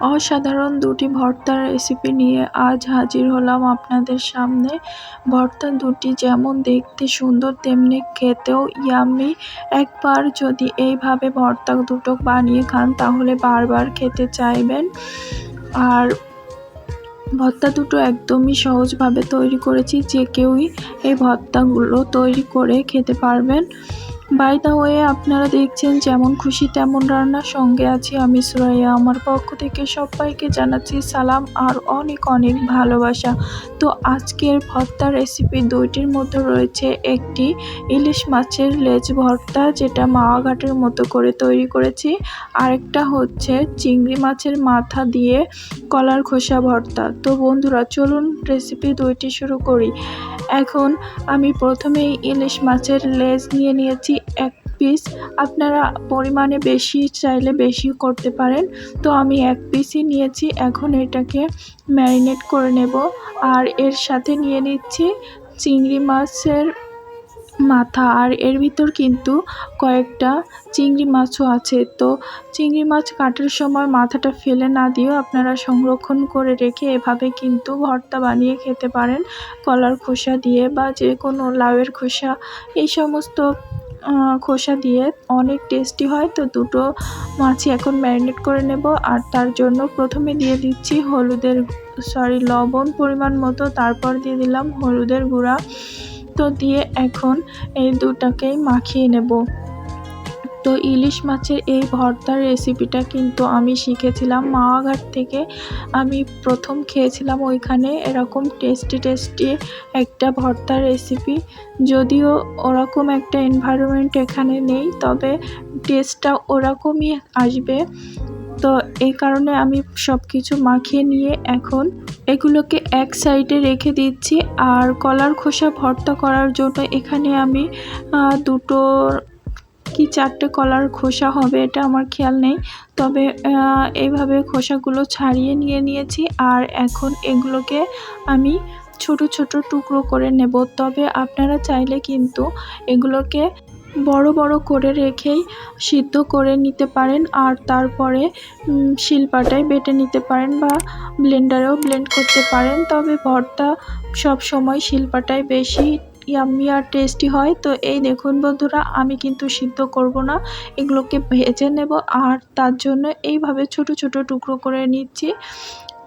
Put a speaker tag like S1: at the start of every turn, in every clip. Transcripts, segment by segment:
S1: অসাধারণ দুটি ভর্তার রেসিপি নিয়ে আজ হাজির হলাম আপনাদের সামনে। ভর্তা দুটি যেমন দেখতে সুন্দর, তেমনি খেতেও ইয়ামি একবার যদি এইভাবে ভর্তা দুটো বানিয়ে খান, তাহলে বারবার খেতে চাইবেন। আর ভর্তা দুটো একদমই সহজভাবে তৈরি করেছি, যে কেউই এই ভর্তাগুলো তৈরি করে খেতে পারবেন। বাই দা ওয়ে আপনারা দেখছেন যেমন খুশি তেমন রান্নার সঙ্গে আছি আমি সুরাইয়া। আমার পক্ষ থেকে সবাইকে জানাচ্ছি সালাম আর অনেক অনেক ভালোবাসা। তো আজকের ভর্তা রেসিপি দুইটির মধ্যে রয়েছে একটি ইলিশ মাছের লেজ ভর্তা, যেটা মাওয়াঘাটের মতো করে তৈরি করেছি। আরেকটা হচ্ছে চিংড়ি মাছের মাথা দিয়ে কলার খোসা ভর্তা। তো বন্ধুরা, চলুন রেসিপি দুইটি শুরু করি। এখন আমি প্রথমেই ইলিশ মাছের লেজ নিয়ে নিয়েছি। এক পিস আপনারা পরিমাণে বেশি চাইলে বেশি করতে পারেন। তো আমি এক পিসই নিয়েছি, এখন এটাকে ম্যারিনেট করে নেব। আর এর সাথে নিয়ে নিচ্ছি চিংড়ি মাছের মাথা। আর এর ভিতর কিন্তু কয়েকটা চিংড়ি মাছও আছে। তো চিংড়ি মাছ কাটার সময় মাথাটা ফেলে না দিয়েও আপনারা সংরক্ষণ করে রেখে এভাবে কিন্তু ভর্তা বানিয়ে খেতে পারেন। কলার খোসা দিয়ে বা যে কোনো লাউয়ের খোসা, এই সমস্ত খোসা দিয়ে অনেক টেস্টি হয়। তো দুটো মাছই এখন ম্যারিনেট করে নেব। আর তার জন্য প্রথমে দিয়ে দিচ্ছি হলুদের সরি লবণ পরিমাণ মতো। তারপর দিয়ে দিলাম হলুদের গুঁড়া। তো দিয়ে এখন এই দুটাকেই মাখিয়ে নেব। তো ইলিশ মাছের এই ভর্তার রেসিপিটা কিন্তু আমি শিখেছিলাম। মাওয়াঘাট থেকে আমি প্রথম খেয়েছিলাম ওইখানে এরকম টেস্টি টেস্টি একটা ভর্তার রেসিপি যদিও ওরকম একটা এনভায়রনমেন্ট এখানে নেই, তবে টেস্টটা ওরকমই আসবে। তো এই কারণে আমি সব কিছু মাখিয়ে নিয়ে এখন এগুলোকে এক সাইডে রেখে দিচ্ছি। আর কলার খোসা ভর্তা করার জন্য এখানে আমি দুটো কি চারটে কলার খোসা হবে এটা আমার খেয়াল নেই। তবে এইভাবে খোসাগুলো ছাড়িয়ে নিয়ে নিয়েছি আর এখন এগুলোকে আমি ছোট ছোট টুকরো করে নেব। তবে আপনারা চাইলে কিন্তু এগুলোকে বড় বড় করে রেখেই সিদ্ধ করে নিতে পারেন আর তারপরে শিলপাটায় বেটে নিতে পারেন বা ব্লেন্ডারেও ব্লেন্ড করতে পারেন। তবে ভর্তা সব সময় শিলপাটায় বেশি ইয়াম্মি আর টেস্টি হয়। তো এই দেখুন বন্ধুরা, আমি কিন্তু সিদ্ধ করব না। এগুলোকে ভেজে নেব আর তার জন্য এইভাবে ছোট ছোট টুকরো করে নিচ্ছি।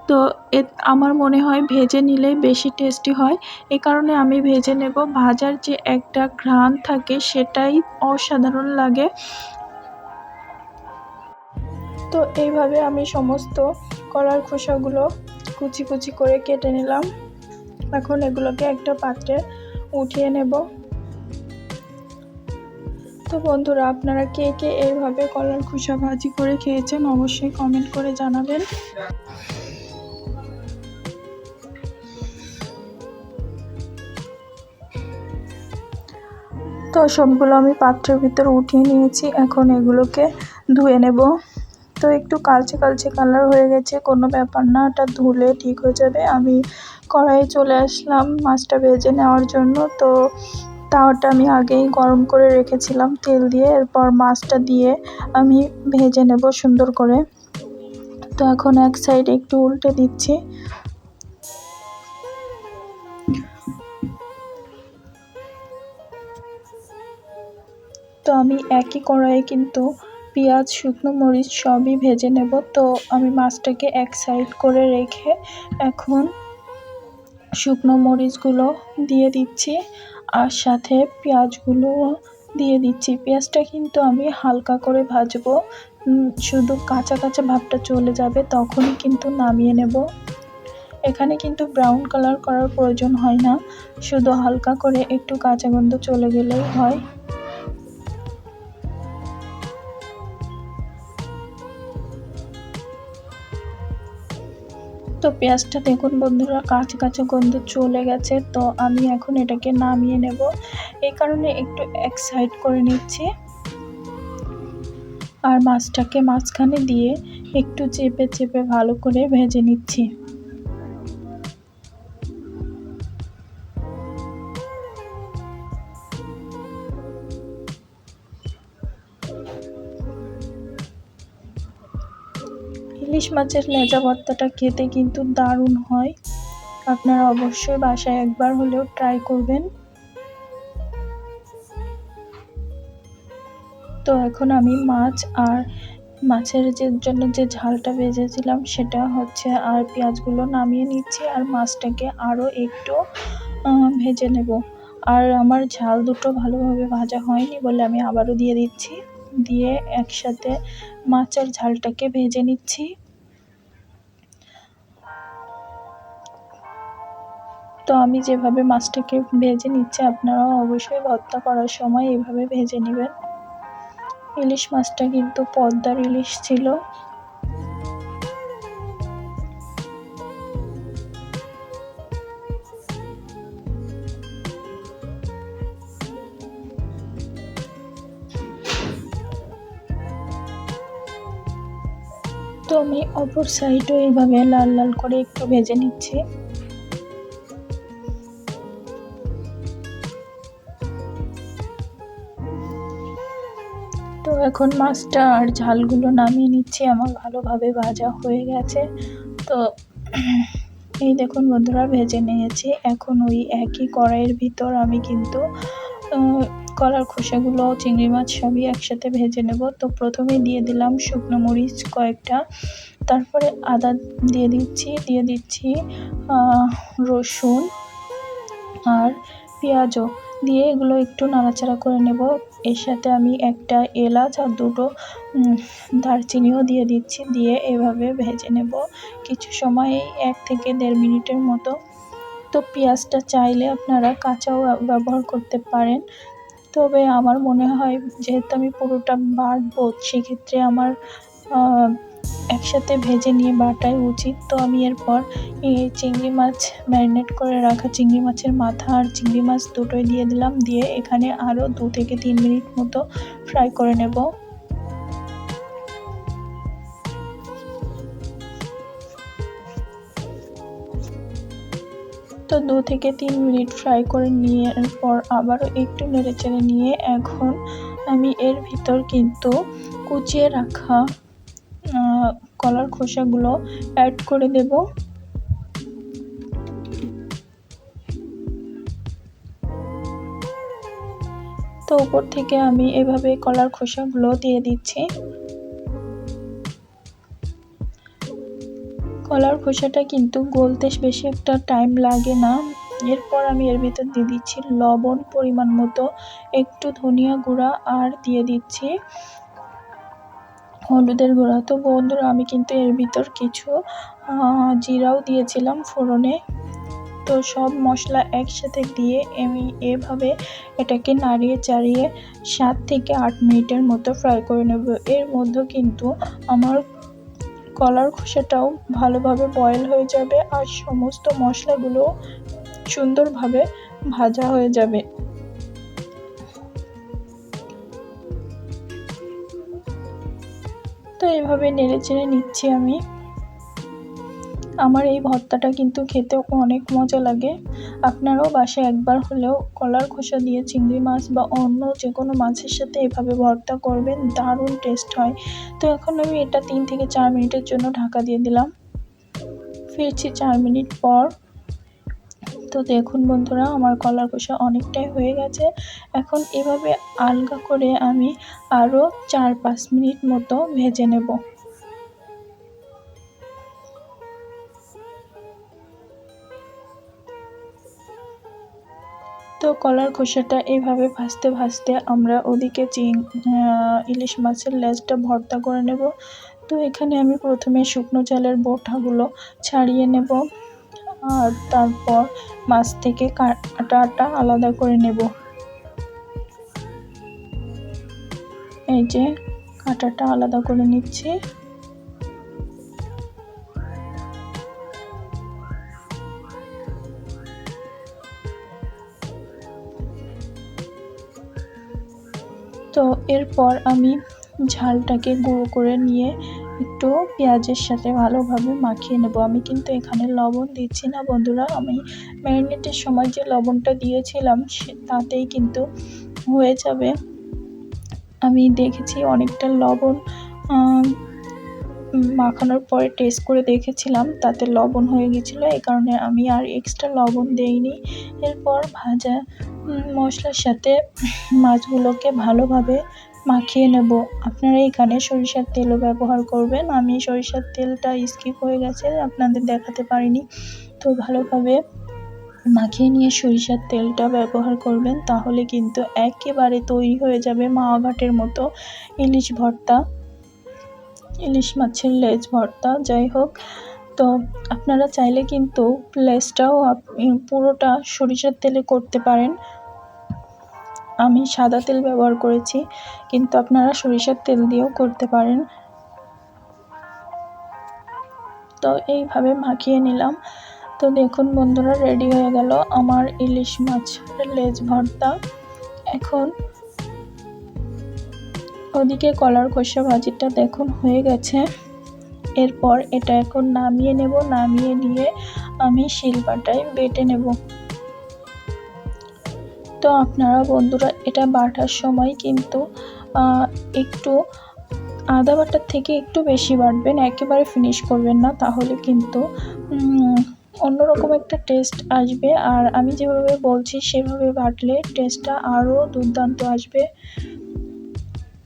S1: তো এ, আমার মনে হয় ভেজে নিলে বেশি টেস্টি হয়। এ কারণে আমি ভেজে নেব। ভাজার যে একটা ঘ্রাণ থাকে সেটাই অসাধারণ লাগে। তো এইভাবে আমি সমস্ত কলার খোসাগুলো কুচি কুচি করে কেটে নিলাম। এখন এগুলোকে একটা পাত্রে উঠিয়ে নেব। তো বন্ধুরা, আপনারা কে কে এইভাবে কলার খোসা ভাজি করে খেয়েছেন অবশ্যই কমেন্ট করে জানাবেন। তো সবগুলো আমি পাত্রের ভিতর উঠিয়ে নিয়েছি, এখন এগুলোকে ধুয়ে নেব। তো একটু কালচে কালচে কালার হয়ে গেছে, কোনো ব্যাপার না, ওটা ধুলে ঠিক হয়ে যাবে। আমি কড়াইয়ে চলে আসলাম মাছটা ভেজে নেওয়ার জন্য। তো তাওয়াটা আমি আগেই গরম করে রেখেছিলাম তেল দিয়ে, এরপর মাছটা দিয়ে আমি ভেজে নেব সুন্দর করে। তো এখন এক সাইড একটু উল্টে দিচ্ছি। তো আমি একই কড়াইয়ে কিন্তু পেঁয়াজ, শুকনো মরিচ সবই ভেজে নেব। তো আমি মাছটাকে এক সাইড করে রেখে এখন শুকনো মরিচগুলো দিয়ে দিচ্ছি আর সাথে পেঁয়াজগুলো দিয়ে দিচ্ছি। পেঁয়াজটা কিন্তু আমি হালকা করে ভাজবো। শুধু কাঁচা কাঁচা ভাবটা চলে যাবে, তখনই কিন্তু নামিয়ে নেব। এখানে কিন্তু ব্রাউন কালার করার প্রয়োজন হয় না। শুধু হালকা করে একটু কাঁচা গন্ধ চলে গেলেই হয়। তো পেঁয়াজটা দেখুন বন্ধুরা, কাঁচা কাঁচা গন্ধ চলে গেছে, তো আমি এখন এটাকে নামিয়ে নেব। এই কারণে একটু এক সাইড করে নিচ্ছি। আর মাছটাকে মাঝখানে দিয়ে একটু চেপে চেপে ভালো করে ভেজে নিচ্ছি। ইলিশ মাছের লেজা ভর্তাটা খেতে কিন্তু দারুণ হয়। আপনারা অবশ্যই বাসায় একবার হলেও ট্রাই করবেন। তো এখন আমি মাছ আর মাছের যে জন্য যে ঝালটা ভেজেছিলাম সেটা হচ্ছে আর পেঁয়াজগুলো নামিয়ে নিচ্ছি আর মাছটাকে আরও একটু ভেজে নেব। আর আমার ঝাল দুটো ভালোভাবে ভাজা হয়নি বলে আমি আবারও দিয়ে দিচ্ছি। দিয়ে একসাথে মাছ আর ঝালটাকে ভেজে নিচ্ছি। তো আমি যেভাবে মাছটাকে ভেজে নিচ্ছি, আপনারাও অবশ্যই ভর্তা করার সময় এভাবে ভেজে নেবেন। ইলিশ মাছটা কিন্তু পদ্মার ইলিশ ছিল। তো আমি অপর সাইডও এইভাবে লাল লাল করে একটু ভেজে নিচ্ছি। এখন মাছটা আর ঝালগুলো নামিয়ে নিচ্ছি, আমার ভালোভাবে ভাজা হয়ে গেছে। তো এই দেখুন বন্ধুরা, ভেজে নিয়েছি। এখন ওই একই কড়াইয়ের ভিতর আমি কিন্তু কলার খোসাগুলো, চিংড়ি মাছ সবই একসাথে ভেজে নেব। তো প্রথমে দিয়ে দিলাম শুকনো মরিচ কয়েকটা। তারপরে আদা দিয়ে দিচ্ছি দিয়ে দিচ্ছি রসুন আর পেঁয়াজও দিয়ে এগুলো একটু নাড়াচাড়া করে নেব। এর সাথে আমি একটা এলাচ আর দুটো দারচিনিও দিয়ে দিচ্ছি, দিয়ে এভাবে ভেজে নেব কিছু সময়, এক থেকে দেড় মিনিটের মতো। তো পেঁয়াজটা চাইলে আপনারা কাঁচাও ব্যবহার করতে পারেন। তবে আমার মনে হয়, যেহেতু আমি পুরোটা বাটবো, সেক্ষেত্রে আমার একসাথে ভেজে নিয়ে বাটাই উচিত। তো আমি এরপর চিংড়ি মাছ ম্যারিনেট করে রাখা চিংড়ি মাছের মাথা আর চিংড়ি মাছ দুটোই দিয়ে দিলাম। দিয়ে এখানে আরও দু থেকে তিন মিনিট মতো ফ্রাই করে নেব। তো দু থেকে তিন মিনিট ফ্রাই করে নিয়ে পর আবারও একটু নেড়েচেড়ে নিয়ে এখন আমি এর ভিতর কিন্তু কুচিয়ে রাখা কলার খোসাগুলো অ্যাড করে দেব। তো উপর থেকে আমি এভাবে কলার খোসাগুলো দিয়ে দিচ্ছি। কলার খোসাটা কিন্তু গলতে বেশি একটা টাইম লাগে না। এরপর আমি এর ভিতর দিয়ে দিচ্ছি লবণ পরিমাণ মতো, একটু ধনিয়া গুঁড়া আর দিয়ে দিচ্ছি। হলুদের গুঁড়া। তো বন্ধুরা, আমি কিন্তু এর ভিতর কিছু জিরাও দিয়েছিলাম ফোড়নে। তো সব মশলা একসাথে দিয়ে আমি এভাবে এটাকে নাড়িয়ে চাড়িয়ে সাত থেকে আট মিনিটের মতো ফ্রাই করে নেব। এর মধ্যে কিন্তু আমার কলার খোসাটাও ভালোভাবে বয়েল হয়ে যাবে আর সমস্ত মশলাগুলো সুন্দরভাবে ভাজা হয়ে যাবে। তো এভাবে নেড়ে চেড়ে নিচ্ছি আমি। আমার এই ভর্তাটা কিন্তু খেতে অনেক মজা লাগে। আপনারাও বাসে একবার হলেও কলার খোসা দিয়ে চিংড়ি মাছ বা অন্য যে কোনো মাছের সাথে এভাবে ভর্তা করবেন, দারুণ টেস্ট হয়। তো এখন আমি এটা তিন থেকে চার মিনিটের জন্য ঢাকা দিয়ে দিলাম। ফিরছি চার মিনিট পর। তো দেখুন বন্ধুরা, আমার কলার খোসা অনেকটাই হয়ে গেছে। এখন এভাবে আলগা করে আমি আরও চার পাঁচ মিনিট মতো ভেজে নেব। তো কলার খোসাটা এইভাবে ভাজতে ভাজতে আমরা ওদিকে চিং ইলিশ মাছের লেজটা ভর্তা করে নেব। তো এখানে আমি প্রথমে শুকনো চালের বোটাগুলো ছাড়িয়ে নেব। আর তারপর মাছ থেকে কাঁটাটা আলাদা করে নেব। এই যে কাঁটাটা আলাদা করে নিচ্ছি। তো এরপর আমি ঝালটাকে গুঁড়ো করে নিয়ে একটু পেঁয়াজের সাথে ভালোভাবে মাখিয়ে নেব। আমি কিন্তু এখানে লবণ দিচ্ছি না বন্ধুরা। আমি ম্যারিনেটের সময় যে লবণটা দিয়েছিলাম, সে তাতেই কিন্তু হয়ে যাবে। আমি দেখেছি অনেকটা লবণ মাখানোর পরে টেস্ট করে দেখেছিলাম, তাতে লবণ হয়ে গেছিল। এই কারণে আমি আর এক্সট্রা লবণ দেইনি। এরপর ভাজা মশলার সাথে মাছগুলোকে ভালোভাবে মাখিয়ে নেব। আপনারা এখানে সরিষার তেলও ব্যবহার করবেন। আমি সরিষার তেলটা স্কিপ হয়ে গেছে, আপনাদের দেখাতে পারিনি। তো ভালোভাবে মাখিয়ে নিয়ে সরিষার তেলটা ব্যবহার করবেন, তাহলে কিন্তু একেবারে তৈরি হয়ে যাবে মাওয়া ঘাটের মতো ইলিশ ভর্তা, ইলিশ মাছের লেজ ভর্তা, যাই হোক। তো আপনারা চাইলে কিন্তু লেজটাও পুরোটা সরিষার তেলে করতে পারেন। আমি সাদা তেল ব্যবহার করেছি, কিন্তু আপনারা সরিষার তেল দিয়েও করতে পারেন। তো এইভাবে মাখিয়ে নিলাম। তো দেখুন বন্ধুরা, রেডি হয়ে গেল আমার ইলিশ মাছের লেজ ভর্তা। এখন ওদিকে কলার খোসা ভাজিটা দেখুন হয়ে গেছে। এরপর এটা এখন নামিয়ে নেব, নামিয়ে নিয়ে আমি শিলপাটায় বেটে নেব। তো আপনারা বন্ধুরা, এটা বাটার সময় কিন্তু একটু আদা বাটার থেকে একটু বেশি বাটবেন, একেবারে ফিনিশ করবেন না, তাহলে কিন্তু অন্যরকম একটা টেস্ট আসবে। আর আমি যেভাবে বলছি, সেভাবে বাটলে টেস্টটা আরও দুর্দান্ত আসবে।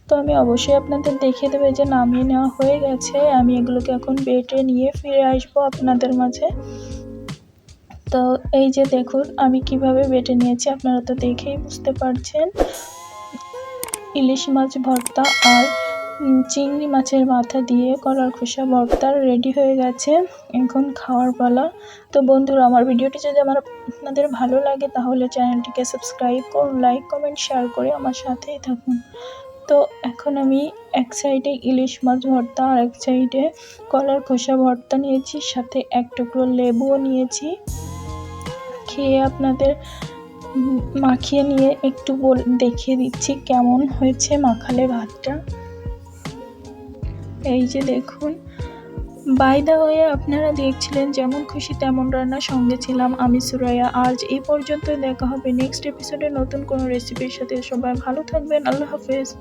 S1: তো আমি অবশ্যই আপনাদের দেখিয়ে দেবে যে নামিয়ে নেওয়া হয়ে গেছে। আমি এগুলোকে এখন বেটে নিয়ে ফিরে আসব আপনাদের মাঝে। তো এই যে দেখুন, আমি কীভাবে বেটে নিয়েছি, আপনারা তো দেখেই বুঝতে পারছেন। ইলিশ মাছ ভর্তা আর চিংড়ি মাছের মাথা দিয়ে কলার খোসা ভর্তা রেডি হয়ে গেছে এখন খাওয়ার পালা। তো বন্ধুরা, আমার ভিডিওটি যদি আমার আপনাদের ভালো লাগে, তাহলে চ্যানেলটিকে সাবস্ক্রাইব করুন লাইক কমেন্ট শেয়ার করে আমার সাথেই থাকুন। তো এখন আমি এক সাইডে ইলিশ মাছ ভর্তা আর এক সাইডে কলার খোসা ভর্তা নিয়েছি, সাথে এক টুকরো লেবুও নিয়েছি। খেয়ে আপনাদের মাখিয়ে নিয়ে একটু বল দেখিয়ে দিচ্ছি কেমন হয়েছে মাখালে ভাতটা। এই যে দেখুন। বাইদা হয়ে আপনারা দেখছিলেন যেমন খুশি তেমন রান্না সঙ্গে ছিলাম আমি, সুরাইয়া। আজ এই পর্যন্ত দেখা হবে নেক্সট এপিসোডে নতুন কোনো রেসিপির সাথে। সবাই ভালো থাকবেন, আল্লাহ হাফেজ।